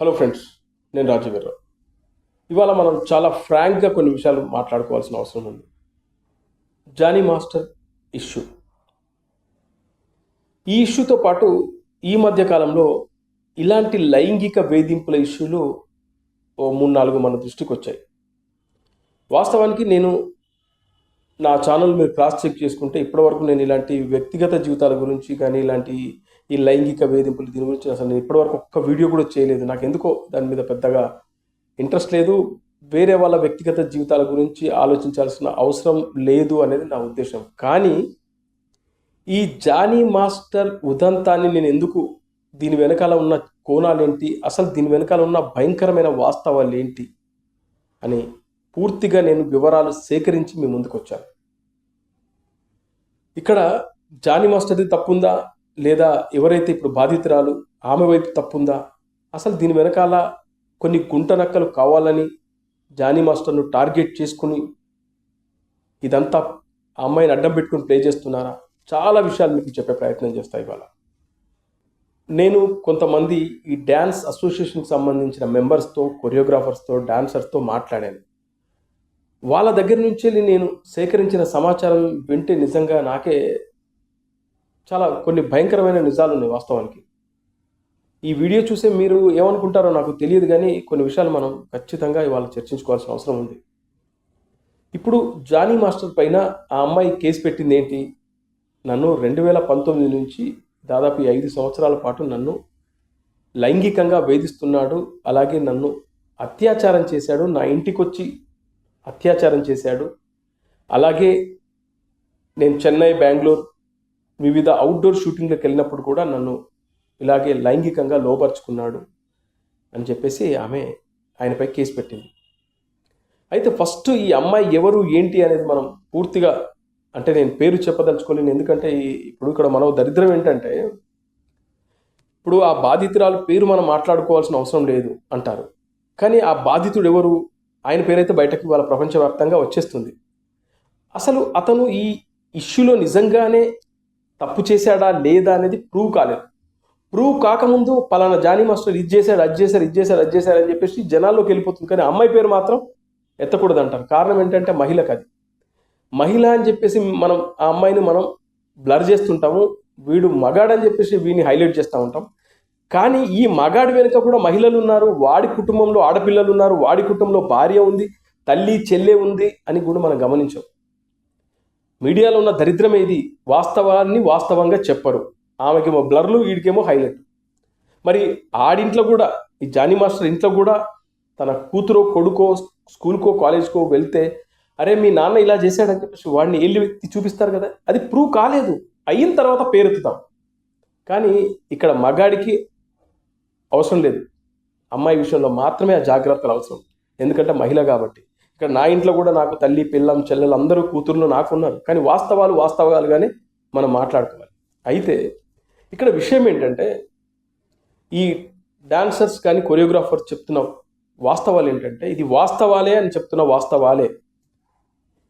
Hello friends నేను రాజవీర్రావు ఇవాళ మనం చాలా ఫ్రాంక్గా కొన్ని విషయాలు మాట్లాడుకోవాల్సిన అవసరం ఉంది. జానీ మాస్టర్ ఇష్యూ ఈ ఇష్యూతో పాటు ఈ మధ్య కాలంలో ఇలాంటి లైంగిక వేధింపుల ఇష్యూలు ఓ మూడు నాలుగు మన దృష్టికి వచ్చాయి. వాస్తవానికి నేను నా ఛానల్ మీరు క్రాస్ చెక్ చేసుకుంటే ఇప్పటివరకు నేను ఇలాంటి వ్యక్తిగత జీవితాల గురించి కానీ ఇలాంటి ఈ లైంగిక వేధింపులు దీని గురించి అసలు నేను ఇప్పటివరకు ఒక్క వీడియో కూడా చేయలేదు. నాకు ఎందుకో దాని మీద పెద్దగా ఇంట్రెస్ట్ లేదు. వేరే వాళ్ళ వ్యక్తిగత జీవితాల గురించి ఆలోచించాల్సిన అవసరం లేదు అనేది నా ఉద్దేశం. కానీ ఈ జానీ మాస్టర్ ఉదంతాన్ని నేను ఎందుకు దీని వెనకాల ఉన్న కోణాలేంటి అసలు దీని వెనకాల ఉన్న భయంకరమైన వాస్తవాలు ఏంటి? అని పూర్తిగా నేను వివరాలు సేకరించి మీ ముందుకు వచ్చాను ఇక్కడ జానీ మాస్టర్ది తప్పుందా? లేదా ఎవరైతే ఇప్పుడు బాధితురాలు ఆమె వైపు తప్పుందా? అసలు దీని వెనకాల కొన్ని గుంటనక్కలు కావాలని జానీ మాస్టర్ను టార్గెట్ చేసుకుని ఇదంతా ఆ అమ్మాయిని అడ్డం పెట్టుకుని ప్లే చేస్తున్నారా? చాలా విషయాలు మీకు చెప్పే ప్రయత్నం చేస్తాయి ఇవాళ. నేను కొంతమంది ఈ డ్యాన్స్ అసోసియేషన్కి సంబంధించిన మెంబర్స్తో కొరియోగ్రాఫర్స్తో డాన్సర్స్తో మాట్లాడాను. వాళ్ళ దగ్గర నుంచి వెళ్ళి నేను సేకరించిన సమాచారం వింటే నిజంగా నాకే చాలా కొన్ని భయంకరమైన నిజాలు ఉన్నాయి వాస్తవానికి. ఈ వీడియో చూసే మీరు ఏమనుకుంటారో నాకు తెలియదు కానీ కొన్ని విషయాలు మనం ఖచ్చితంగా ఇవాళ చర్చించుకోవాల్సిన అవసరం ఉంది. ఇప్పుడు జానీ మాస్టర్ పైన ఆ అమ్మాయి కేసు పెట్టింది ఏంటి? నన్ను రెండు వేల పంతొమ్మిది నుంచి దాదాపు ఐదు సంవత్సరాల పాటు నన్ను లైంగికంగా వేధిస్తున్నాడు అలాగే నన్ను అత్యాచారం చేశాడు నా ఇంటికి వచ్చి అత్యాచారం చేశాడు. అలాగే నేను చెన్నై బెంగళూరు వివిధ అవుట్డోర్ షూటింగ్లకు వెళ్ళినప్పుడు కూడా నన్ను ఇలాగే లైంగికంగా లోపరుచుకున్నాడు అని చెప్పేసి ఆమె ఆయనపై కేసు పెట్టింది. అయితే ఫస్ట్ ఈ అమ్మాయి ఎవరు ఏంటి అనేది మనం పూర్తిగా అంటే నేను పేరు చెప్పదలుచుకోలేను. ఎందుకంటే ఇప్పుడు ఇక్కడ మనం దరిద్రం ఏంటంటే ఇప్పుడు ఆ బాధితురాలు పేరు మనం మాట్లాడుకోవాల్సిన అవసరం లేదు అంటారు. కానీ ఆ బాధితుడు ఎవరు ఆయన పేరైతే బయటకు వాళ్ళ ప్రపంచవ్యాప్తంగా వచ్చేస్తుంది. అసలు అతను ఈ ఇష్యూలో నిజంగానే తప్పు చేశాడా లేదా అనేది ప్రూవ్ కాలేదు. ప్రూవ్ కాకముందు పలానా జానీ మాస్టర్ ఇది చేశాడు అది చేశారు ఇది చేశారు అది చేశారు అని చెప్పేసి జనాల్లోకి వెళ్ళిపోతుంది. కానీ అమ్మాయి పేరు మాత్రం ఎత్తకూడదు అంటారు కారణం ఏంటంటే మహిళకు అది. మహిళ అని చెప్పేసి మనం ఆ అమ్మాయిని మనం బ్లర్ చేస్తుంటాము. వీడు మగాడని చెప్పేసి వీడిని హైలైట్ చేస్తూ ఉంటాం. కానీ ఈ మగాడి వెనుక కూడా మహిళలు ఉన్నారు వాడి కుటుంబంలో ఆడపిల్లలు ఉన్నారు వాడి కుటుంబంలో భార్య ఉంది తల్లి చెల్లె ఉంది అని కూడా మనం గమనించాం. మీడియాలో ఉన్న దరిద్రం ఏది? వాస్తవాన్ని వాస్తవంగా చెప్పరు. ఆమెకేమో బ్లర్లు వీడికేమో హైలైట్. మరి ఆడింట్లో కూడా ఈ జానీ మాస్టర్ ఇంట్లో కూడా తన కూతురో కొడుకో స్కూల్కో కాలేజ్కో వెళ్తే అరే మీ నాన్న ఇలా చేశాడని చెప్పేసి వాడిని వెళ్ళి వ్యక్తి చూపిస్తారు కదా? అది ప్రూవ్ కాలేదు. అయిన తర్వాత పేరెత్తుతాం. కానీ ఇక్కడ మగాడికి అవసరం లేదు. అమ్మాయి విషయంలో మాత్రమే ఆ జాగ్రత్తలు అవసరం. ఎందుకంటే మహిళ కాబట్టి. ఇక్కడ నా ఇంట్లో కూడా నాకు తల్లి పిల్లం చెల్లెలు అందరూ కూతుర్లు నాకున్నారు. కానీ వాస్తవాలు వాస్తవాలుగానే మనం మాట్లాడుకోవాలి. అయితే ఇక్కడ విషయం ఏంటంటే ఈ డాన్సర్స్ కానీ కొరియోగ్రాఫర్స్ చెప్తున్న వాస్తవాలు ఏంటంటే ఇది వాస్తవాలే అని చెప్తున్న వాస్తవాలే.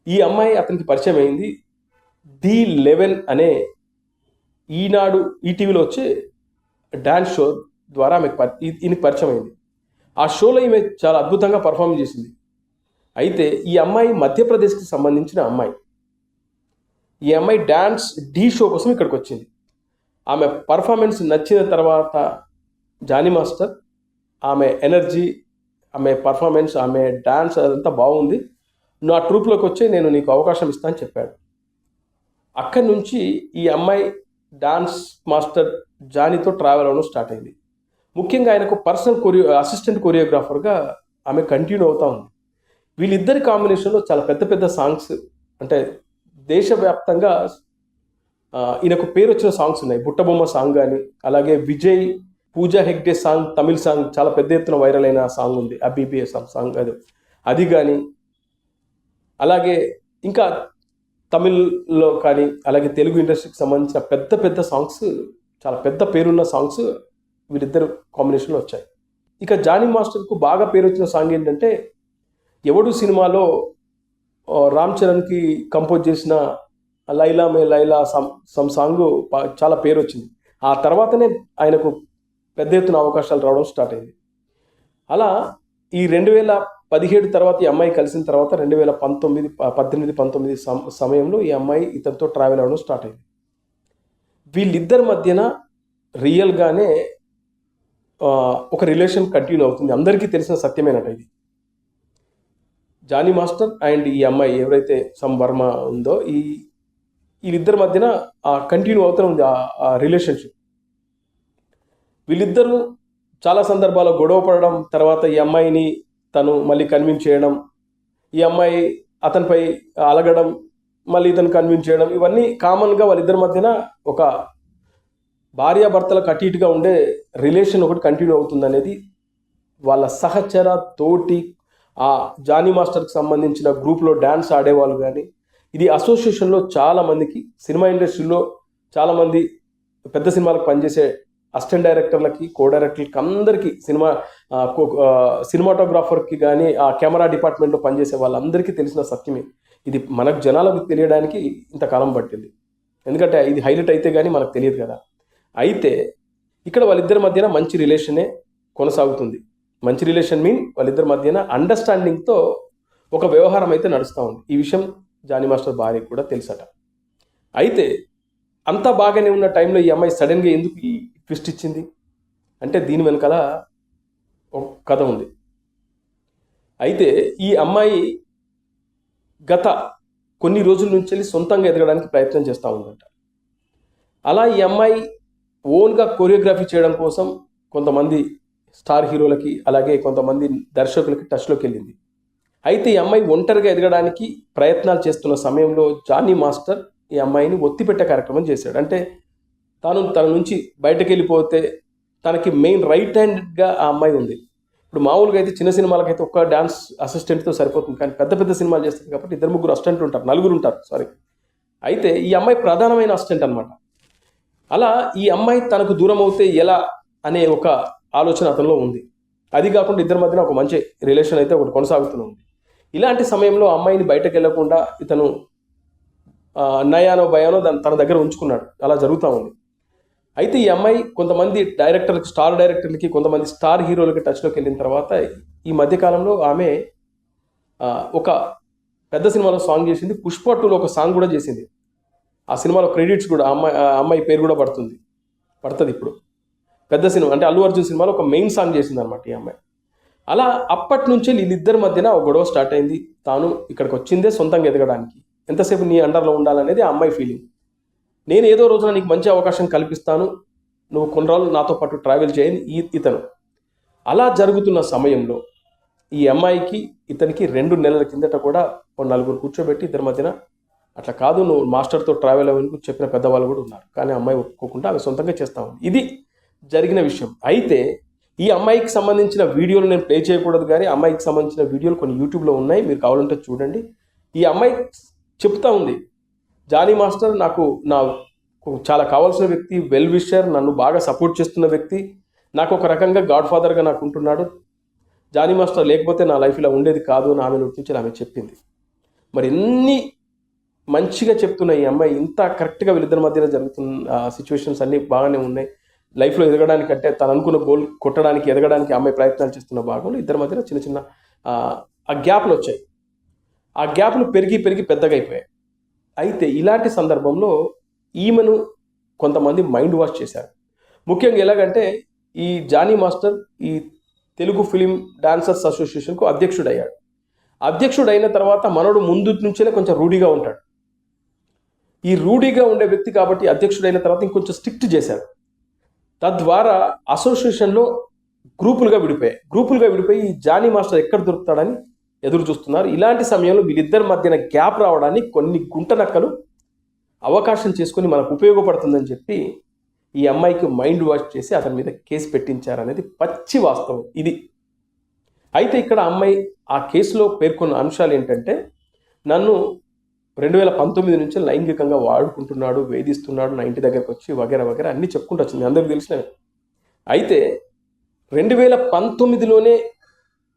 ఈ అమ్మాయి అతనికి పరిచయం అయింది ది లెవెన్ అనే ఈనాడు ఈటీవీలో వచ్చే డాన్స్ షో ద్వారా ఆమెకు పరి ఈయనకి పరిచయం అయింది. ఆ షోలో ఈమె చాలా అద్భుతంగా పర్ఫామ్ చేసింది. అయితే ఈ అమ్మాయి మధ్యప్రదేశ్కి సంబంధించిన అమ్మాయి. ఈ అమ్మాయి డ్యాన్స్ ఢీ షో కోసం ఇక్కడికి వచ్చింది ఆమె పర్ఫార్మెన్స్ నచ్చిన తర్వాత జానీ మాస్టర్ ఆమె ఎనర్జీ ఆమె పర్ఫార్మెన్స్ ఆమె డాన్స్ అదంతా బాగుంది. నువ్వు ఆ ట్రూప్లోకి వచ్చి నేను నీకు అవకాశం ఇస్తాను చెప్పాడు. అక్కడి నుంచి ఈ అమ్మాయి డాన్స్ మాస్టర్ జానీతో ట్రావెల్ అవ్వడం స్టార్ట్ అయింది. ముఖ్యంగా ఆయనకు పర్సనల్ కొరియో అసిస్టెంట్ కొరియోగ్రాఫర్గా ఆమె కంటిన్యూ అవుతా ఉంది. వీళ్ళిద్దరి కాంబినేషన్లో చాలా పెద్ద పెద్ద సాంగ్స్ అంటే దేశవ్యాప్తంగా ఈయనకు పేరు వచ్చిన సాంగ్స్ ఉన్నాయి. బుట్టబొమ్మ సాంగ్ కానీ అలాగే విజయ్ పూజా హెగ్డే సాంగ్ తమిళ్ సాంగ్ చాలా పెద్ద ఎత్తున వైరల్ అయిన సాంగ్ ఉంది. అబీబీఎస్ సాంగ్ అది. అది కానీ అలాగే ఇంకా తమిళ్ళో కానీ అలాగే తెలుగు ఇండస్ట్రీకి సంబంధించిన పెద్ద పెద్ద సాంగ్స్ చాలా పెద్ద పేరున్న సాంగ్స్ వీరిద్దరు కాంబినేషన్లో వచ్చాయి. ఇక జానీ మాస్టర్కు బాగా పేరు వచ్చిన సాంగ్ ఏంటంటే ఎవడు సినిమాలో రామ్ చరణ్కి కంపోజ్ చేసిన లైలా మే లైలా సమ్ సమ్ సాంగ్ చాలా పేరు వచ్చింది ఆ తర్వాతనే ఆయనకు పెద్ద ఎత్తున అవకాశాలు రావడం స్టార్ట్ అయింది. అలా ఈ రెండు వేల పదిహేడు తర్వాత ఈ అమ్మాయి కలిసిన తర్వాత రెండు వేల పంతొమ్మిది పద్దెనిమిది పంతొమ్మిది సమ- సమయంలో ఈ అమ్మాయి ఇతనితో ట్రావెల్ అవ్వడం స్టార్ట్ అయింది. వీళ్ళిద్దరి మధ్యన రియల్గానే ఒక రిలేషన్ కంటిన్యూ అవుతుంది. అందరికీ తెలిసిన సత్యమేనట ఇది. జానీ మాస్టర్ అండ్ ఈ అమ్మాయి ఎవరైతే సమ్ వర్మ ఉందో ఈ వీళ్ళిద్దరి మధ్యన ఆ కంటిన్యూ అవుతూనే ఉంది ఆ- ఆ రిలేషన్షిప్. వీళ్ళిద్దరూ చాలా సందర్భాల్లో గొడవ పడడం తర్వాత ఈ అమ్మాయిని తను మళ్ళీ కన్విన్స్ చేయడం ఈ అమ్మాయి అతనిపై అలగడం మళ్ళీ ఇతను కన్విన్స్ చేయడం ఇవన్నీ కామన్గా వాళ్ళిద్దరి మధ్యన ఒక భార్యాభర్తలకు అటు ఇటుగా ఉండే రిలేషన్ ఒకటి కంటిన్యూ అవుతుంది అనేది వాళ్ళ సహచర తోటి ఆ జానీ మాస్టర్కి సంబంధించిన గ్రూప్లో డ్యాన్స్ ఆడేవాళ్ళు కానీ ఇది అసోసియేషన్లో చాలామందికి సినిమా ఇండస్ట్రీలో చాలామంది పెద్ద సినిమాలకు పనిచేసే అసిస్టెంట్ డైరెక్టర్లకి కో డైరెక్టర్లకి అందరికీ సినిమా కో- సినిమాటోగ్రాఫర్కి కానీ ఆ కెమెరా డిపార్ట్మెంట్లో పనిచేసే వాళ్ళందరికీ తెలిసిన సత్యమే. ఇది మనకు జనాలకు తెలియడానికి ఇంతకాలం పట్టింది. ఎందుకంటే ఇది హైలైట్ అయితే కానీ మనకు తెలియదు కదా. అయితే ఇక్కడ వాళ్ళిద్దరి మధ్యన మంచి రిలేషనే కొనసాగుతుంది. మంచి రిలేషన్ మీన్ వాళ్ళిద్దరి మధ్యన అండర్స్టాండింగ్తో ఒక వ్యవహారం అయితే నడుస్తూ ఉంది. ఈ విషయం జానీ మాస్టర్ భార్య కూడా తెలుసట. అయితే అంతా బాగానే ఉన్న టైంలో ఈ అమ్మాయి సడన్గా ఎందుకు ఈ ట్విస్ట్ ఇచ్చింది? అంటే దీని వెనకాల ఒక కథ ఉంది. అయితే ఈ అమ్మాయి గత కొన్ని రోజుల నుంచి వెళ్ళి సొంతంగా ఎదగడానికి ప్రయత్నం చేస్తూ ఉందంట. అలా ఈ అమ్మాయి ఓన్గా కొరియోగ్రఫీ చేయడం కోసం కొంతమంది స్టార్ హీరోలకి అలాగే కొంతమంది దర్శకులకి టచ్లోకి వెళ్ళింది. అయితే ఈ అమ్మాయి ఒంటరిగా ఎదగడానికి ప్రయత్నాలు చేస్తున్న సమయంలో జానీ మాస్టర్ ఈ అమ్మాయిని ఒత్తిపెట్టే కార్యక్రమం చేశాడు. అంటే తాను తన నుంచి బయటకు వెళ్ళిపోతే తనకి మెయిన్ రైట్ హ్యాండ్గా ఆ అమ్మాయి ఉంది. ఇప్పుడు మామూలుగా అయితే చిన్న సినిమాలకైతే ఒక్క డాన్స్ అసిస్టెంట్తో సరిపోతుంది. కానీ పెద్ద పెద్ద సినిమాలు చేస్తుంది కాబట్టి ఇద్దరు ముగ్గురు అసిస్టెంట్లు ఉంటారు. నలుగురు ఉంటారు. సారీ. అయితే ఈ అమ్మాయి ప్రధానమైన అసిస్టెంట్ అనమాట అలా ఈ అమ్మాయి తనకు దూరం అవుతే ఎలా అనే ఒక ఆలోచన అతనిలో ఉంది. అది కాకుండా ఇద్దరి మధ్యన ఒక మంచి రిలేషన్ అయితే ఒకటి కొనసాగుతూ ఉంది. ఇలాంటి సమయంలో అమ్మాయిని బయటకు వెళ్ళకుండా ఇతను నయానో భయానో దాన్ని తన దగ్గర ఉంచుకున్నాడు. అలా జరుగుతూ ఉంది. అయితే ఈ అమ్మాయి కొంతమంది డైరెక్టర్కి స్టార్ డైరెక్టర్లకి కొంతమంది స్టార్ హీరోలకి టచ్లోకి వెళ్ళిన తర్వాత ఈ మధ్యకాలంలో ఆమె ఒక పెద్ద సినిమాలో సాంగ్ చేసింది. పుష్ప టూలో ఒక సాంగ్ కూడా చేసింది. ఆ సినిమాలో క్రెడిట్స్ కూడా అమ్మాయి ఆ అమ్మాయి పేరు కూడా పడుతుంది. పడుతుంది ఇప్పుడు. పెద్ద సినిమా అంటే అల్లు అర్జున్ సినిమాలో ఒక మెయిన్ సాంగ్ చేసింది అనమాట ఈ అమ్మాయి. అలా అప్పటి నుంచి వీళ్ళిద్దరి మధ్యన ఒక గొడవ స్టార్ట్ అయింది. తాను ఇక్కడికి వచ్చిందే సొంతంగా ఎదగడానికి. ఎంతసేపు నీ అండర్లో ఉండాలనేది ఆ అమ్మాయి ఫీలింగ్ నేను ఏదో రోజున నీకు మంచి అవకాశం కల్పిస్తాను. నువ్వు కొన్ని రోజులు నాతో పాటు ట్రావెల్ చేయని ఈ ఇతను. అలా జరుగుతున్న సమయంలో ఈ అమ్మాయికి ఇతనికి రెండు నెలల కిందట కూడా ఓ నలుగురు కూర్చోబెట్టి ఇద్దరి మధ్యన అట్లా కాదు నువ్వు మాస్టర్తో ట్రావెల్ అవ్వని చెప్పిన పెద్దవాళ్ళు కూడా ఉన్నారు. కానీ అమ్మాయి ఒప్పుకోకుండా ఆమె సొంతంగా చేస్తా ఉంది. ఇది జరిగిన విషయం. అయితే ఈ అమ్మాయికి సంబంధించిన వీడియోలు నేను ప్లే చేయకూడదు కానీ అమ్మాయికి సంబంధించిన వీడియోలు కొన్ని యూట్యూబ్లో ఉన్నాయి. మీరు కావాలంటే చూడండి. ఈ అమ్మాయి చెప్తా ఉంది జానీ మాస్టర్ నాకు నా చాలా కావాల్సిన వ్యక్తి వెల్ విషర్ నన్ను బాగా సపోర్ట్ చేస్తున్న వ్యక్తి నాకు ఒక రకంగా గాడ్ ఫాదర్గా నాకు ఉంటున్నాడు. జానీ మాస్టర్ లేకపోతే నా లైఫ్ ఇలా ఉండేది కాదు అని ఆమె నోటి నుంచి ఆమె చెప్పింది. మరి ఎన్ని మంచిగా చెప్తున్న ఈ అమ్మాయి ఇంత కరెక్ట్గా వీళ్ళిద్దరి మధ్యన జరుగుతున్న సిచ్యువేషన్స్ అన్నీ బాగానే ఉన్నాయి. లైఫ్లో ఎదగడానికి అంటే తను అనుకున్న గోల్ కొట్టడానికి ఎదగడానికి అమ్మాయి ప్రయత్నాలు చేస్తున్న భాగంలో ఇద్దరి మధ్యన చిన్న చిన్న ఆ, గ్యాప్లు వచ్చాయి. ఆ గ్యాప్లు పెరిగి పెరిగి పెద్దగా అయిపోయాయి అయితే ఇలాంటి సందర్భంలో ఈమెను కొంతమంది మైండ్ వాష్ చేశారు. ముఖ్యంగా ఎలాగంటే ఈ జానీ మాస్టర్ ఈ తెలుగు ఫిలిం డాన్సర్స్ అసోసియేషన్కు అధ్యక్షుడు అయ్యాడు అధ్యక్షుడు అయిన తర్వాత మనోడు ముందు నుంచేనే కొంచెం రూఢిగా ఉంటాడు. ఈ రూఢిగా ఉండే వ్యక్తి కాబట్టి అధ్యక్షుడైన తర్వాత ఇంకొంచెం స్ట్రిక్ట్ చేశారు తద్వారా అసోసియేషన్లో గ్రూపులుగా విడిపోయాయి. గ్రూపులుగా విడిపోయి జానీ మాస్టర్ ఎక్కడ దొరుకుతాడని ఎదురు చూస్తున్నారు. ఇలాంటి సమయంలో వీళ్ళిద్దరి మధ్యన గ్యాప్ రావడానికి కొన్ని గుంట నక్కలు అవకాశం చేసుకొని మనకు ఉపయోగపడుతుందని చెప్పి ఈ అమ్మాయికి మైండ్ వాష్ చేసి అతని మీద కేసు పెట్టించారనేది పచ్చి వాస్తవం ఇది. అయితే ఇక్కడ అమ్మాయి ఆ కేసులో పేర్కొన్న అంశాలు ఏంటంటే నన్ను రెండు వేల పంతొమ్మిది నుంచి లైంగికంగా వాడుకుంటున్నాడు వేధిస్తున్నాడు నా ఇంటి దగ్గరకు వచ్చి వగేర వగేర అన్నీ చెప్పుకుంటూ వచ్చింది. అందరికీ తెలిసినవి. అయితే రెండు వేల పంతొమ్మిదిలోనే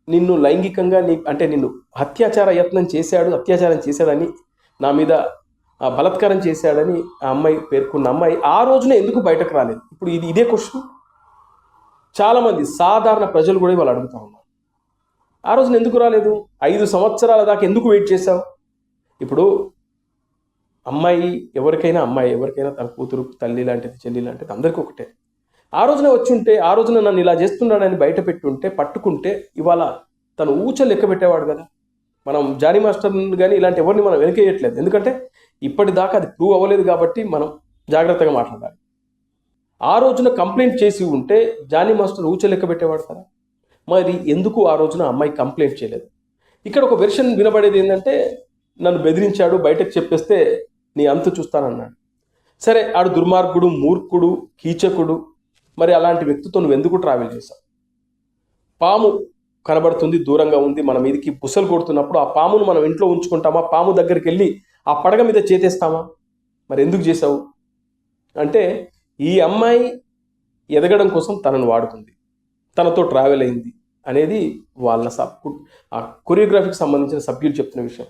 నిన్ను లైంగికంగా నీ అంటే నిన్ను అత్యాచార యత్నం చేశాడు అత్యాచారం చేశాడని నా మీద బలత్కారం చేశాడని ఆ అమ్మాయి పేర్కొన్న అమ్మాయి ఆ రోజునే ఎందుకు బయటకు రాలేదు? ఇప్పుడు ఇది ఇదే క్వశ్చన్. చాలామంది సాధారణ ప్రజలు కూడా వాళ్ళు అడుగుతా ఉన్నారు. ఆ రోజున ఎందుకు రాలేదు? ఐదు సంవత్సరాల దాకా ఎందుకు వెయిట్ చేశావు? ఇప్పుడు అమ్మాయి ఎవరికైనా అమ్మాయి ఎవరికైనా తన కూతురు తల్లి లాంటిది చెల్లి లాంటిది అందరికీ ఒకటే. ఆ రోజున వచ్చి ఉంటే ఆ రోజున నన్ను ఇలా చేస్తున్నాడని బయట పెట్టుంటే పట్టుకుంటే ఇవాళ తను ఊచ లెక్క పెట్టేవాడు కదా. మనం జానీ మాస్టర్ కానీ ఇలాంటి ఎవరిని మనం వెనకేయట్లేదు ఎందుకంటే ఇప్పటిదాకా అది ప్రూవ్ అవ్వలేదు కాబట్టి మనం జాగ్రత్తగా మాట్లాడాలి. ఆ రోజున కంప్లైంట్ చేసి ఉంటే జానీ మాస్టర్ ఊచ లెక్క పెట్టేవాడు కదా. మరి ఎందుకు ఆ రోజున అమ్మాయి కంప్లైంట్ చేయలేదు? ఇక్కడ ఒక వెర్షన్ వినబడేది ఏంటంటే నన్ను బెదిరించాడు బయటకు చెప్పేస్తే నీ అంతు చూస్తానన్నాడు. సరే ఆడు దుర్మార్గుడు మూర్ఖుడు కీచకుడు మరి అలాంటి వ్యక్తితో నువ్వు ఎందుకు ట్రావెల్ చేశావు? పాము కనబడుతుంది దూరంగా ఉంది మన మీదకి బుసలు కొడుతున్నప్పుడు ఆ పామును మనం ఇంట్లో ఉంచుకుంటామా? పాము దగ్గరికి వెళ్ళి ఆ పడగ మీద చేతేస్తామా? మరి ఎందుకు చేసావు అంటే ఈ అమ్మాయి ఎదగడం కోసం తనను వాడుకుంది. తనతో ట్రావెల్ అయింది అనేది వాళ్ళ సబ్ ఆ కొరియోగ్రఫీకి సంబంధించిన సభ్యులు చెప్తున్న విషయం.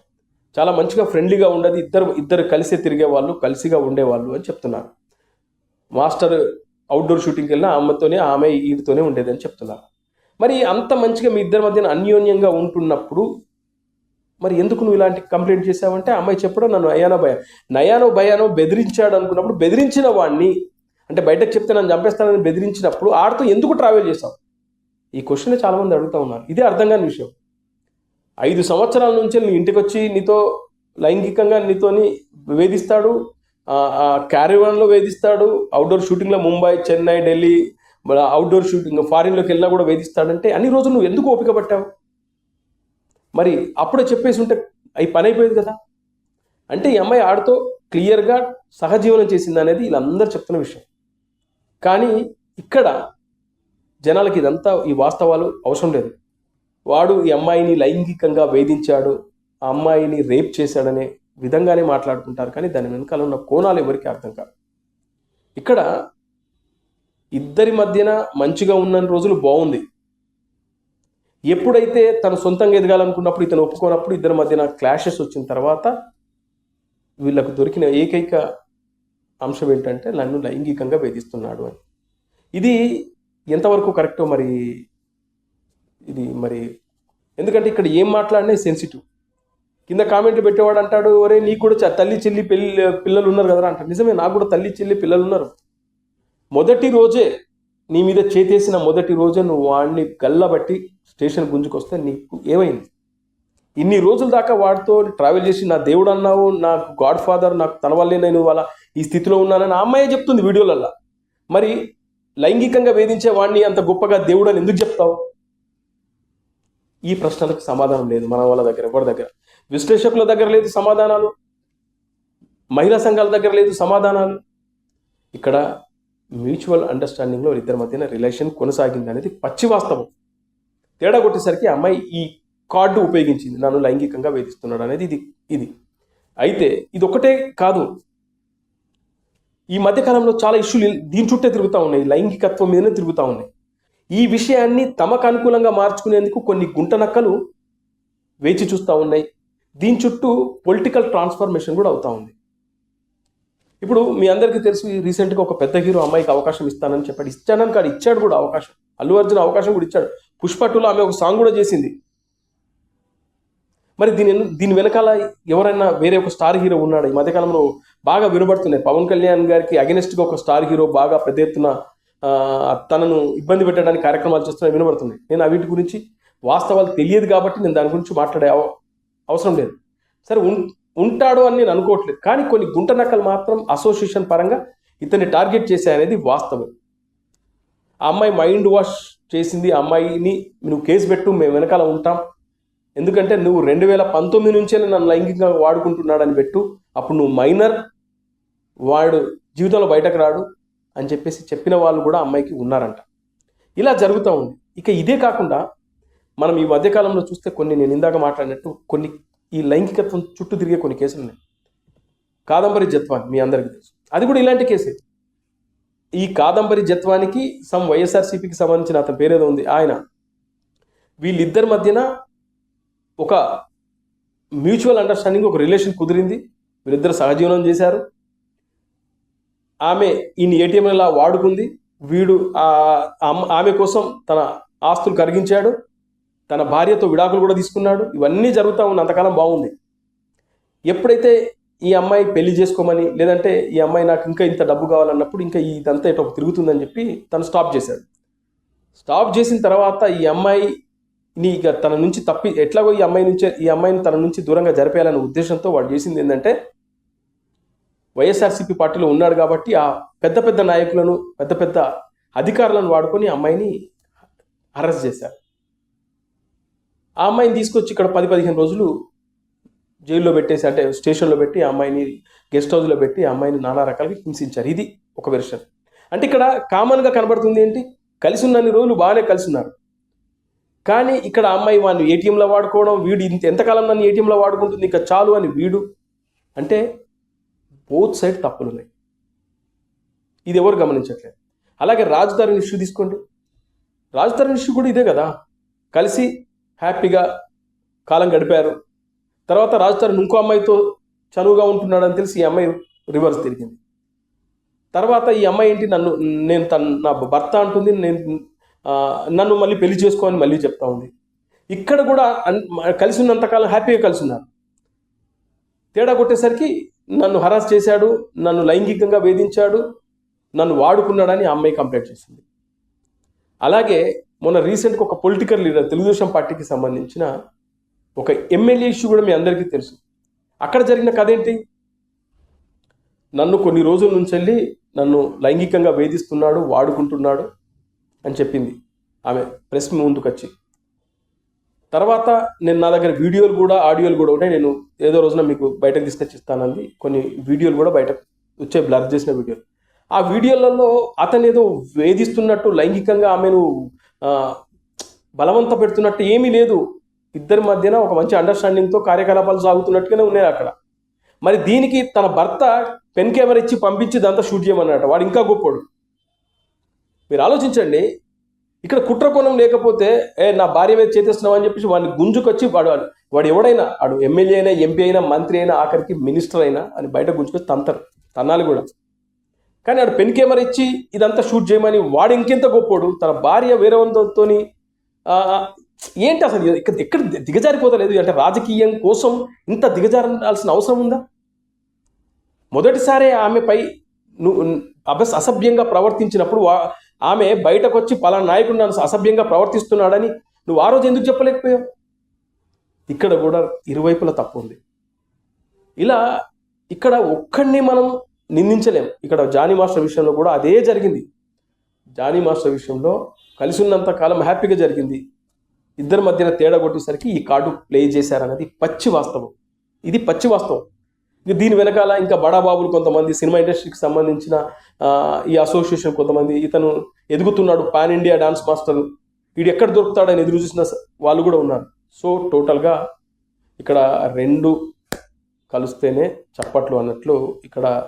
చాలా మంచిగా ఫ్రెండ్లీగా ఉండేది. ఇద్దరు ఇద్దరు కలిసే తిరిగే వాళ్ళు కలిసిగా ఉండేవాళ్ళు అని చెప్తున్నారు. మాస్టర్ అవుట్డోర్ షూటింగ్కి వెళ్ళిన ఆమెతోనే ఆమె ఈడితోనే ఉండేది అని చెప్తున్నారు. మరి అంత మంచిగా మీ ఇద్దరి మధ్యన అన్యోన్యంగా ఉంటున్నప్పుడు మరి ఎందుకు నువ్వు ఇలాంటి కంప్లైంట్ చేసావంటే అమ్మాయి చెప్పడం నన్ను అయానో భయ నయానో భయానో బెదిరించాడు అనుకున్నప్పుడు బెదిరించిన వాడిని అంటే బయటకు చెప్తే నన్ను చంపేస్తానని బెదిరించినప్పుడు ఆడితో ఎందుకు ట్రావెల్ చేసావు ఈ క్వశ్చన్ చాలా మంది ఉన్నారు. ఇదే అర్థం కాని విషయం. ఐదు సంవత్సరాల నుంచి నీ ఇంటికి వచ్చి నీతో లైంగికంగా నీతోని వేధిస్తాడు. క్యారివాన్లో వేధిస్తాడు. అవుట్డోర్ షూటింగ్లో ముంబై చెన్నై ఢిల్లీ అవుట్డోర్ షూటింగ్ ఫారిన్లోకి వెళ్ళినా కూడా వేధిస్తాడంటే అన్ని రోజులు నువ్వు ఎందుకు ఓపిక పట్టావు? మరి అప్పుడే చెప్పేసి ఉంటే అవి పని అయిపోయేది కదా. అంటే ఈ అమ్మాయి ఆడితో క్లియర్గా సహజీవనం చేసింది అనేది వీళ్ళందరూ చెప్తున్న విషయం. కానీ ఇక్కడ జనాలకి ఇదంతా ఈ వాస్తవాలు అవసరం లేదు. వాడు ఈ అమ్మాయిని లైంగికంగా వేధించాడు ఆ అమ్మాయిని రేప్ చేశాడనే విధంగానే మాట్లాడుకుంటారు కానీ దాని వెనకాల ఉన్న కోణాలు ఎవరికి అర్థం కాదు ఇక్కడ ఇద్దరి మధ్యన మంచిగా ఉన్న రోజులు బాగుంది. ఎప్పుడైతే తను సొంతంగా ఎదగాలనుకున్నప్పుడు ఇతను ఒప్పుకోనప్పుడు ఇద్దరి మధ్యన క్లాషెస్ వచ్చిన తర్వాత వీళ్ళకు దొరికిన ఏకైక అంశం ఏంటంటే నన్ను లైంగికంగా వేధిస్తున్నాడు అని. ఇది ఎంతవరకు కరెక్టో మరి ఇది మరి ఎందుకంటే ఇక్కడ ఏం మాట్లాడినా సెన్సిటివ్ కింద కామెంట్లు పెట్టేవాడు అంటాడు ఒరే నీకు కూడా తల్లి చెల్లి పెళ్ళి పిల్లలు ఉన్నారు కదరా అంటాడు. నిజమే నాకు కూడా తల్లి చెల్లి పిల్లలు ఉన్నారు. మొదటి రోజే నీ మీద చేతేసిన మొదటి రోజే నువ్వు వాడిని గల్లబట్టి స్టేషన్ గుంజుకొస్తే నీకు ఏమైంది? ఇన్ని రోజుల దాకా వాడితో ట్రావెల్ చేసి నా దేవుడు అన్నావు నాకు గాడ్ ఫాదర్ నాకు తన వల్లే నేను వాళ్ళ ఈ స్థితిలో ఉన్నానని ఆ అమ్మాయే చెప్తుంది వీడియోలల్లో. మరి లైంగికంగా వేధించే వాడిని అంత గొప్పగా దేవుడు అని ఎందుకు చెప్తావు? ఈ ప్రశ్నలకు సమాధానం లేదు మన వాళ్ళ దగ్గర ఎవరి దగ్గర? విశ్లేషకుల దగ్గర లేదు సమాధానాలు? మహిళా సంఘాల దగ్గర లేదు సమాధానాలు? ఇక్కడ మ్యూచువల్ అండర్స్టాండింగ్లో ఇద్దరి మధ్యన రిలేషన్ కొనసాగింది అనేది పచ్చి వాస్తవం. తేడా కొట్టేసరికి అమ్మాయి ఈ కార్డు ఉపయోగించింది నన్ను లైంగికంగా వేధిస్తున్నాడు అనేది ఇది ఇది. అయితే ఇది ఒకటే కాదు. ఈ మధ్యకాలంలో చాలా ఇష్యూలు దీని చుట్టే తిరుగుతూ ఉన్నాయి లైంగికత్వం మీదనే తిరుగుతూ ఉన్నాయి. ఈ విషయాన్ని తమకు అనుకూలంగా మార్చుకునేందుకు కొన్ని గుంటనక్కలు వేచి చూస్తూ ఉన్నాయి. దీని చుట్టూ పొలిటికల్ ట్రాన్స్ఫర్మేషన్ కూడా అవుతా ఉంది. ఇప్పుడు మీ అందరికీ తెలుసు ఈ రీసెంట్గా ఒక పెద్ద హీరో అమ్మాయికి అవకాశం ఇస్తానని చెప్పాడు. ఇచ్చానని కాదు ఇచ్చాడు కూడా అవకాశం. అల్లు అర్జున్ అవకాశం కూడా ఇచ్చాడు. పుష్ప టూలో ఆమె ఒక సాంగ్ కూడా చేసింది. మరి దీని దీని వెనకాల ఎవరైనా వేరే ఒక స్టార్ హీరో ఉన్నాడు? ఈ మధ్యకాలంలో బాగా వినబడుతున్నాయి. పవన్ కళ్యాణ్ గారికి అగెనిస్ట్గా ఒక స్టార్ హీరో బాగా పెద్ద ఎత్తున తనను ఇబ్బంది పెట్టడానికి కార్యక్రమాలు చేస్తున్నాయి వినబడుతుంది. నేను వీటి గురించి వాస్తవాలు తెలియదు కాబట్టి నేను దాని గురించి మాట్లాడే అవ- అవసరం లేదు. సరే ఉం- ఉంటాడు అని నేను అనుకోవట్లేదు. కానీ కొన్ని గుంట నక్కలు మాత్రం అసోసియేషన్ పరంగా ఇతన్ని టార్గెట్ చేసే అనేది వాస్తవం. ఆ అమ్మాయి మైండ్ వాష్ చేసింది. ఆ అమ్మాయిని నువ్వు కేసు పెట్టు మేము వెనకాల ఉంటాం. ఎందుకంటే నువ్వు రెండు వేల పంతొమ్మిది నుంచే నన్ను లైంగికంగా వాడుకుంటున్నాడని పెట్టు. అప్పుడు నువ్వు మైనర్. వాడు జీవితంలో బయటకు రాడు. అని చెప్పేసి చెప్పిన వాళ్ళు కూడా అమ్మాయికి ఉన్నారంట. ఇలా జరుగుతూ ఉంది. ఇక ఇదే కాకుండా మనం ఈ మధ్యకాలంలో చూస్తే కొన్ని నేను ఇందాక మాట్లాడినట్టు కొన్ని ఈ లైంగికత్వం చుట్టూ తిరిగే కొన్ని కేసులు ఉన్నాయి. కాదంబరి జత్వాన్ మీ అందరికీ తెలుసు. అది కూడా ఇలాంటి కేసే. ఈ కాదంబరి జత్వానికి సమ్ వైఎస్ఆర్సీపీకి సంబంధించిన అతని పేరేదో ఉంది. ఆయన వీళ్ళిద్దరి మధ్యన ఒక మ్యూచువల్ అండర్స్టాండింగ్ ఒక రిలేషన్ కుదిరింది. వీళ్ళిద్దరు సహజీవనం చేశారు. ఆమె ఈయన ఏటీఎం ఇలా వాడుకుంది. వీడు ఆమె కోసం తన ఆస్తులు కరిగించాడు. తన భార్యతో విడాకులు కూడా తీసుకున్నాడు. ఇవన్నీ జరుగుతూ ఉన్న అంతకాలం బాగుంది. ఎప్పుడైతే ఈ అమ్మాయి పెళ్ళి చేసుకోమని లేదంటే ఈ అమ్మాయి నాకు ఇంకా ఇంత డబ్బు కావాలన్నప్పుడు ఇంకా ఇదంతా ఇటు తిరుగుతుందని చెప్పి తను స్టాప్ చేశాడు. స్టాప్ చేసిన తర్వాత ఈ అమ్మాయి నీ ఇక తన నుంచి తప్పి ఎట్లాగో ఈ అమ్మాయి నుంచి ఈ అమ్మాయిని తన నుంచి దూరంగా జరిపేయాలనే ఉద్దేశంతో వాడు చేసింది ఏంటంటే వైఎస్ఆర్సీపీ పార్టీలో ఉన్నాడు కాబట్టి ఆ పెద్ద పెద్ద నాయకులను పెద్ద పెద్ద అధికారులను వాడుకొని అమ్మాయిని అరెస్ట్ చేశారు. ఆ అమ్మాయిని తీసుకొచ్చి ఇక్కడ పది పదిహేను రోజులు జైల్లో పెట్టేసి అంటే స్టేషన్లో పెట్టి ఆ అమ్మాయిని గెస్ట్ హౌస్లో పెట్టి ఆ అమ్మాయిని నానా రకాలుగా హింసించారు. ఇది ఒక వెర్షన్. అంటే ఇక్కడ కామన్గా కనబడుతుంది ఏంటి? కలిసి ఉన్నన్ని రోజులు బాగానే కలిసి ఉన్నారు కానీ ఇక్కడ అమ్మాయి వాడిని ఏటీఎంలో వాడుకోవడం వీడు ఇంత ఎంతకాలం నన్ను ఏటీఎంలో వాడుకుంటుంది? ఇంకా చాలు అని వీడు అంటే బోత్ సైడ్ తప్పులు ఉన్నాయి ఇది ఎవరు గమనించట్లేదు. అలాగే రాజధాని ఇష్యూ తీసుకోండి. రాజధాని ఇష్యూ కూడా ఇదే కదా. కలిసి హ్యాపీగా కాలం గడిపారు. తర్వాత రాజధాని ఇంకో అమ్మాయితో చనువుగా ఉంటున్నాడని తెలిసి ఈ అమ్మాయి రివర్స్ తిరిగింది. తర్వాత ఈ అమ్మాయి ఏంటి నన్ను నేను తన నా భర్త అంటుంది నేను నన్ను మళ్ళీ పెళ్ళి చేసుకోని మళ్ళీ చెప్తా ఉంది. ఇక్కడ కూడా అన్- కలిసి ఉన్నంతకాలం హ్యాపీగా కలిసి ఉన్నారు. తేడా కొట్టేసరికి నన్ను హరాస్ చేశాడు నన్ను లైంగికంగా వేధించాడు నన్ను వాడుకున్నాడని ఆ అమ్మాయి కంప్లైంట్ చేసింది. అలాగే మొన్న రీసెంట్గా ఒక పొలిటికల్ లీడర్ తెలుగుదేశం పార్టీకి సంబంధించిన ఒక ఎమ్మెల్యే ఇష్యూ కూడా మీ అందరికీ తెలుసు. అక్కడ జరిగిన కథ ఏంటి? నన్ను కొన్ని రోజుల నుంచి వెళ్ళి నన్ను లైంగికంగా వేధిస్తున్నాడు వాడుకుంటున్నాడు అని చెప్పింది. ఆమె ప్రెస్ ముందుకు వచ్చి తర్వాత నేను నా దగ్గర వీడియోలు కూడా ఆడియోలు కూడా ఉన్నాయి. నేను ఏదో రోజున మీకు బయటకు తీసుకొచ్చి ఇస్తానంది కొన్ని వీడియోలు కూడా బయట వచ్చే బ్లర్ చేసిన వీడియోలు. ఆ వీడియోలలో అతను ఏదో వేధిస్తున్నట్టు లైంగికంగా ఆమెను బలవంత పెడుతున్నట్టు ఏమీ లేదు. ఇద్దరి మధ్యన ఒక మంచి అండర్స్టాండింగ్తో కార్యకలాపాలు సాగుతున్నట్టుగానే ఉన్నాయి అక్కడ. మరి దీనికి తన భర్త పెన్ కెమెరా ఇచ్చి పంపించి దాంతో షూట్ చేయమన్నట్టు వాడు ఇంకా గొప్పడు. మీరు ఆలోచించండి ఇక్కడ కుట్రకోణం లేకపోతే ఏ నా భార్య మీద చేతిస్తున్నావు అని చెప్పేసి వాడిని గుంజుకొచ్చి వాడు వాడు ఎవడైనా వాడు ఎమ్మెల్యే అయినా ఎంపీ అయినా మంత్రి అయినా ఆఖరికి మినిస్టర్ అయినా అని బయట గుంజుకొచ్చి తంతరు తన్నాలి కూడా. కానీ వాడు పెన్ కెమెరా ఇచ్చి ఇదంతా షూట్ చేయమని వాడు ఇంకెంత గొప్పోడు తన భార్య వేరే ఏంటి అసలు ఇక్కడ ఎక్కడ దిగజారిపోతలేదు? అంటే రాజకీయం కోసం ఇంత దిగజారాల్సిన అవసరం ఉందా? మొదటిసారి ఆమెపై నువ్వు అభ్యస్ అసభ్యంగా ప్రవర్తించినప్పుడు వా- ఆమె బయటకు వచ్చి పలానా నాయకుడు నన్ను అసభ్యంగా ప్రవర్తిస్తున్నాడని నువ్వు ఆ రోజు ఎందుకు చెప్పలేకపోయావు? ఇక్కడ కూడా ఇరువైపుల తప్పు ఉంది. ఇలా ఇక్కడ ఒక్కడిని మనం నిందించలేం. ఇక్కడ జానీ మాస్టర్ విషయంలో కూడా అదే జరిగింది. జానీ మాస్టర్ విషయంలో కలిసి ఉన్నంత కాలం హ్యాపీగా జరిగింది. ఇద్దరి మధ్యన తేడా కొట్టేసరికి ఈ కార్డు ప్లే చేశారన్నది పచ్చి వాస్తవం. ఇది పచ్చి వాస్తవం. ఇంకా దీని వెనకాల ఇంకా బడాబాబులు కొంతమంది సినిమా ఇండస్ట్రీకి సంబంధించిన ఈ అసోసియేషన్ కొంతమంది ఇతను ఎదుగుతున్నాడు పాన్ ఇండియా డాన్స్ మాస్టర్. వీడు ఎక్కడ దొరుకుతాడని ఎదురు చూసిన స- వాళ్ళు కూడా ఉన్నారు. సో టోటల్గా ఇక్కడ రెండు కలిస్తేనే చప్పట్లు అన్నట్లు ఇక్కడ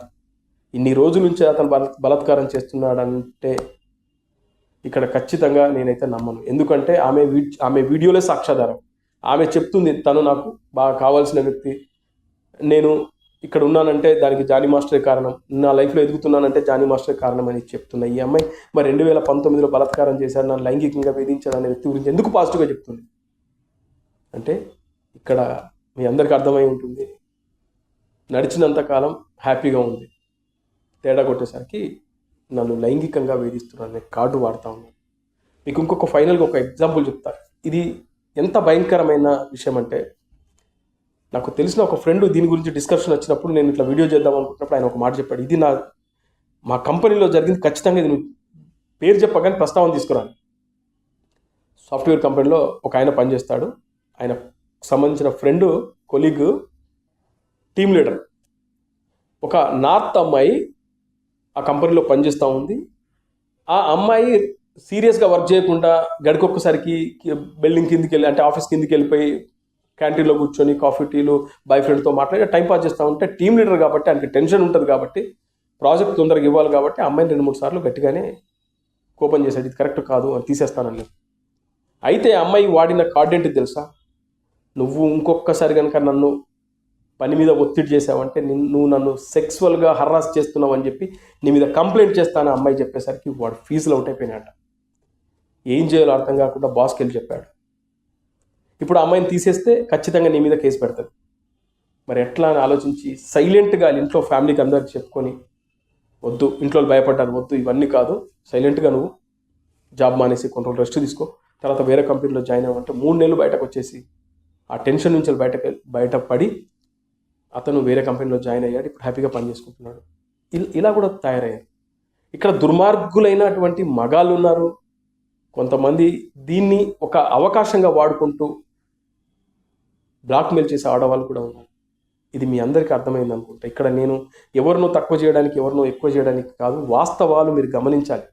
ఇన్ని రోజుల నుంచి అతను బల బలాత్కారం చేస్తున్నాడంటే ఇక్కడ ఖచ్చితంగా నేనైతే నమ్మను. ఎందుకంటే ఆమె వీ ఆమె వీడియోలే సాక్ష్యాధారం. ఆమె చెప్తుంది తను నాకు బాగా కావాల్సిన వ్యక్తి నేను ఇక్కడ ఉన్నానంటే దానికి జానీ మాస్టరే కారణం. నా లైఫ్లో ఎదుగుతున్నానంటే జానీ మాస్టరే కారణం అని చెప్తున్నా ఈ అమ్మాయి. మరి రెండు వేల పంతొమ్మిదిలో బలాత్కారం చేశాడు నన్ను లైంగికంగా వేధించాడు అనే వ్యక్తి గురించి ఎందుకు పాజిటివ్గా చెప్తుంది? అంటే ఇక్కడ మీ అందరికీ అర్థమై ఉంటుంది. నడిచినంత కాలం హ్యాపీగా ఉంది. తేడా కొట్టేసరికి నన్ను లైంగికంగా వేధిస్తున్నాను అనే కార్డు వాడుతా ఉన్నాను మీకు ఇంకొక ఫైనల్గా ఒక ఎగ్జాంపుల్ చెప్తా ఇది ఎంత భయంకరమైన విషయం అంటే నాకు తెలిసిన ఒక ఫ్రెండ్ దీని గురించి డిస్కషన్ వచ్చినప్పుడు నేను ఇట్లా వీడియో చేద్దాం అనుకున్నప్పుడు ఆయన ఒక మాట చెప్పాడు. ఇది నా మా కంపెనీలో జరిగింది ఖచ్చితంగా ఇది నువ్వు పేరు చెప్పగానే ప్రస్తావన తీసుకురాను. సాఫ్ట్వేర్ కంపెనీలో ఒక ఆయన పనిచేస్తాడు. ఆయన సంబంధించిన ఫ్రెండ్ కొలీగ్ టీమ్ లీడర్ ఒక నార్త్ అమ్మాయి ఆ కంపెనీలో పనిచేస్తూ ఉంది. ఆ అమ్మాయి సీరియస్గా వర్క్ చేయకుండా గడికొక్కసారికి బిల్డింగ్ కిందికి వెళ్ళి అంటే ఆఫీస్ కిందికి వెళ్ళిపోయి క్యాంటీన్లో కూర్చొని కాఫీ టీలు బాయ్ ఫ్రెండ్తో మాట్లాడి టైం పాస్ చేస్తూ ఉంటే టీమ్ లీడర్ కాబట్టి ఆయనకి టెన్షన్ ఉంటుంది కాబట్టి ప్రాజెక్ట్ తొందరగా ఇవ్వాలి కాబట్టి అమ్మాయిని రెండు మూడు సార్లు గట్టిగానే కోపం చేశాడు. ఇది కరెక్ట్ కాదు అని తీసేస్తానని అయితే అమ్మాయి వాడిన కార్డ్ ఏంటి తెలుసా? నువ్వు ఇంకొకసారి కనుక నన్ను పని మీద ఒత్తిడి చేసావంటే నిన్ను- నువ్వు నన్ను సెక్సువల్గా హర్రాస్ చేస్తున్నావు అని చెప్పి నీ మీద కంప్లైంట్ చేస్తాను అమ్మాయి చెప్పేసరికి వాడు ఫీజులు అవుట్ అయిపోయినాట ఏం చేయాలో అర్థం కాకుండా బాస్కి వెళ్ళి చెప్పాడు. ఇప్పుడు అమ్మాయిని తీసేస్తే ఖచ్చితంగా నీ మీద కేసు పెడతాది. మరి ఎట్లా అని ఆలోచించి సైలెంట్గా ఇంట్లో ఫ్యామిలీకి అందరికి చెప్పుకొని వద్దు ఇంట్లో భయపడ్డారు వద్దు ఇవన్నీ కాదు సైలెంట్గా నువ్వు జాబ్ మానేసి కొన్ని రోజులు రెస్ట్ తీసుకో తర్వాత వేరే కంపెనీలో జాయిన్ అవ్వంటే మూడు నెలలు బయటకు వచ్చేసి ఆ టెన్షన్ నుంచి బయటకు బయటపడి అతను వేరే కంపెనీలో జాయిన్ అయ్యాడు ఇప్పుడు హ్యాపీగా పని చేసుకుంటున్నాడు. ఇలా కూడా తయారయ్యారు. ఇక్కడ దుర్మార్గులైనటువంటి మగాళ్ళు ఉన్నారు కొంతమంది దీన్ని ఒక అవకాశంగా వాడుకుంటూ బ్లాక్మెయిల్ చేసే ఆడవాళ్ళు కూడా ఉన్నారు. ఇది మీ అందరికీ అర్థమైంది అనుకుంటా. ఇక్కడ నేను ఎవరినో తక్కువ చేయడానికి ఎవరినో ఎక్కువ చేయడానికి కాదు వాస్తవాలు మీరు గమనించాలి.